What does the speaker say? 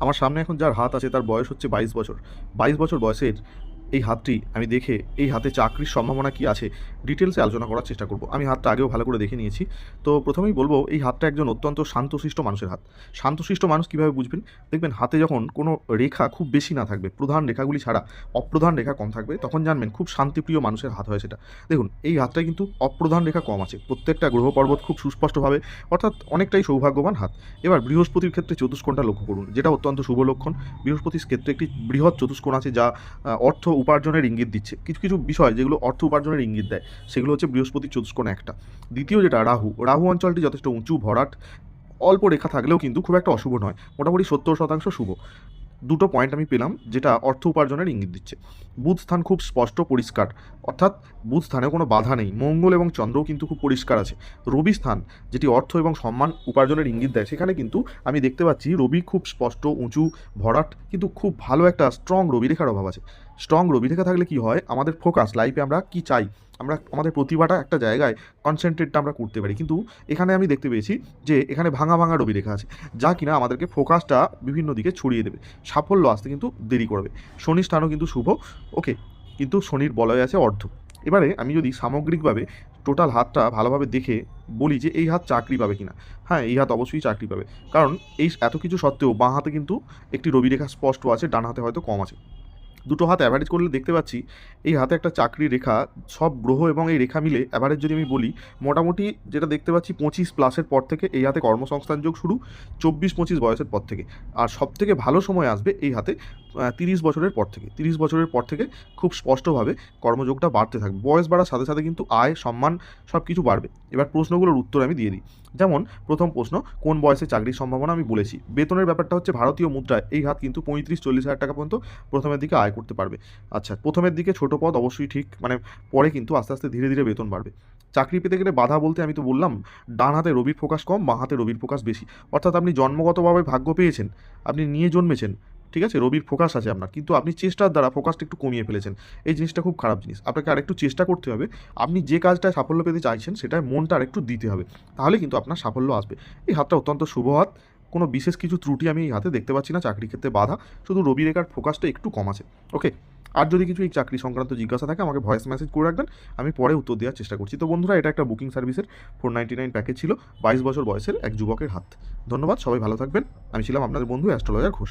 আমার সামনে এখন যার হাত আছে তার বয়স হচ্ছে বাইশ বছর। বাইশ বছর বয়সের এই হাতটি আমি দেখে, এই হাতে চাকরির সম্ভাবনা কি আছে ডিটেলসে আলোচনা করার চেষ্টা করব। আমি হাতটা আগেও ভালো করে দেখে নিয়েছি। তো প্রথমেই বলব, এই হাতটা একজন অত্যন্ত শান্তশিষ্ট মানুষের হাত। শান্তশিষ্ট মানুষ কীভাবে বুঝবেন? দেখবেন হাতে যখন কোনো রেখা খুব বেশি না থাকবে, প্রধান রেখাগুলি ছাড়া অপ্রধান রেখা কম থাকবে, তখন জানবেন খুব শান্তিপ্রিয় মানুষের হাত হয় সেটা। দেখুন, এই হাতটায় কিন্তু অপ্রধান রেখা কম আছে। প্রত্যেকটা গ্রহ পর্বত খুব সুস্পষ্টভাবে, অর্থাৎ অনেকটাই সৌভাগ্যবান হাত। এবার বৃহস্পতির ক্ষেত্রে চতুষ্কোণটা লক্ষ্য করুন, যেটা অত্যন্ত শুভ লক্ষণ। বৃহস্পতির ক্ষেত্রে একটি বৃহৎ চতুষ্কোণ আছে, যা অর্থ উপার্জনের ইঙ্গিত দিচ্ছে। কিছু কিছু বিষয় যেগুলো অর্থ উপার্জনের ইঙ্গিত দেয়, সেগুলো হচ্ছে বৃহস্পতি চতুষ্কোণ একটা। দ্বিতীয় যেটা, রাহু। রাহু অঞ্চলটি যথেষ্ট উঁচু, ভরাট, অল্প রেখা থাকলেও কিন্তু খুব একটা অশুভ নয়। মোটামুটি সত্তর শতাংশ শুভ। দুটো পয়েন্ট আমি পেলাম, যেটা অর্থ উপার্জনের ইঙ্গিত দিচ্ছে। বুধ স্থান খুব স্পষ্ট, পরিষ্কার। অর্থাৎ বুধ স্থানে কোনো বাধা নেই। মঙ্গল এবং চন্দ্রও কিন্তু খুব পরিষ্কার আছে। রবি স্থান, যেটি অর্থ এবং সম্মান উপার্জনের ইঙ্গিত দেয়, সেখানে কিন্তু আমি দেখতে পাচ্ছি রবি খুব স্পষ্ট, উঁচু, ভরাট, কিন্তু খুব ভালো একটা স্ট্রং রবি রেখার অভাব আছে। স্ট্রং রবি রেখা থাকলে কি হয়? আমাদের ফোকাস লাইফে আমরা কি চাই? আমরা, আমাদের প্রতিভাটা একটা জায়গায় কনসেন্ট্রেটটা আমরা করতে পারি। কিন্তু এখানে আমি দেখতে পেয়েছি যে, এখানে ভাঙা ভাঙা রবি রেখা আছে, যা কিনা আমাদেরকে ফোকাসটা বিভিন্ন দিকে ছড়িয়ে দেবে। সাফল্য আসতে কিন্তু দেরি করবে। শনি স্থানও কিন্তু শুভ। ওকে কিন্তু শনির বলয় আছে অর্ধ। এবারে আমি যদি সামগ্রিকভাবে টোটাল হাতটা ভালোভাবে দেখে বলি যে, এই হাত চাকরি পাবে কিনা? হ্যাঁ এই হাত অবশ্যই চাকরি পাবে। কারণ এই এত কিছু সত্ত্বেও বাঁ হাতে কিন্তু একটি রবি রেখা স্পষ্ট আছে, ডান হাতে হয়তো কম আছে। দুটো হাত অ্যাভারেজ করলে দেখতে পাচ্ছি এই হাতে একটা চাকরি রেখা, সব গ্রহ এবং এই রেখা মিলে অ্যাভারেজ যদি আমি বলি, মোটামুটি যেটা দেখতে পাচ্ছি পঁচিশ প্লাসের পর থেকে এই হাতে কর্মসংস্থান যোগ শুরু, চব্বিশ পঁচিশ বয়সের পর থেকে। আর সব থেকে ভালো সময় আসবে এই হাতে তিরিশ বছরের পর থেকে, তিরিশ বছরের পর থেকে খুব স্পষ্টভাবে কর্মযোগটা বাড়তে থাকবে। বয়স বাড়ার সাথে সাথে কিন্তু আয়, সম্মান সব কিছু বাড়বে। এবার প্রশ্নগুলোর উত্তর আমি দিয়ে দিই। যেমন, প্রথম প্রশ্ন, কোন বয়সে চাকরির সম্ভাবনা আমি বলেছি? বেতনের ব্যাপারটা হচ্ছে ভারতীয় মুদ্রায় এই হাত কিন্তু পঁয়ত্রিশ, চল্লিশ হাজার টাকা পর্যন্ত প্রথমের দিকে আয় করতে পারবে। আচ্ছা প্রথমের দিকে ছোট পদ অবশ্যই ঠিক মানে পরে কিন্তু আস্তে আস্তে ধীরে ধীরে বেতন বাড়বে। চাকরি পেতে গেলে বাধা বলতে আমি তো বললাম, ডান হাতে রবির ফোকাস কম, বাঁ হাতে রবির ফোকাস বেশি। অর্থাৎ আপনি জন্মগতভাবে ভাগ্য পেয়েছেন, আপনি নিয়ে জন্মেছেন ঠিক আছে? রবির ফোকাস আছে আপনার। কিন্তু আপনি চেষ্টার দ্বারা ফোকাসটা একটু কমিয়ে ফেলেছেন। এই জিনিসটা খুব খারাপ জিনিস। আপনাকে আরেকটু চেষ্টা করতে হবে। আপনি যে কাজটায় সাফল্য পেতে চাইছেন সেটায় মনটা আরেকটু দিতে হবে। তাহলে কিন্তু আপনার সাফল্য আসবে। এই হাতটা অত্যন্ত শুভ হাত। কোনো বিশেষ কিছু ত্রুটি আমি এই হাতে দেখতে পাচ্ছি না। চাকরি ক্ষেত্রে বাধা। শুধু রবি রেখার ফোকাসটা একটু কম আছে। ওকে আর যদি কিছু এই চাকরি সংক্রান্ত জিজ্ঞাসা থাকে, আমাকে ভয়েস মেসেজ করে রাখবেন, আমি পরে উত্তর দেওয়ার চেষ্টা করছি। তো বন্ধুরা, এটা একটা বুকিং সার্ভিসের ফোর নাইনটি নাইন প্যাকেজ ছিল, বাইশ বছর বয়সের এক যুবকের হাত। ধন্যবাদ, সবাই ভালো থাকবেন। আমি ছিলাম আপনাদের বন্ধু অ্যাস্ট্রোলজার ঘোষ।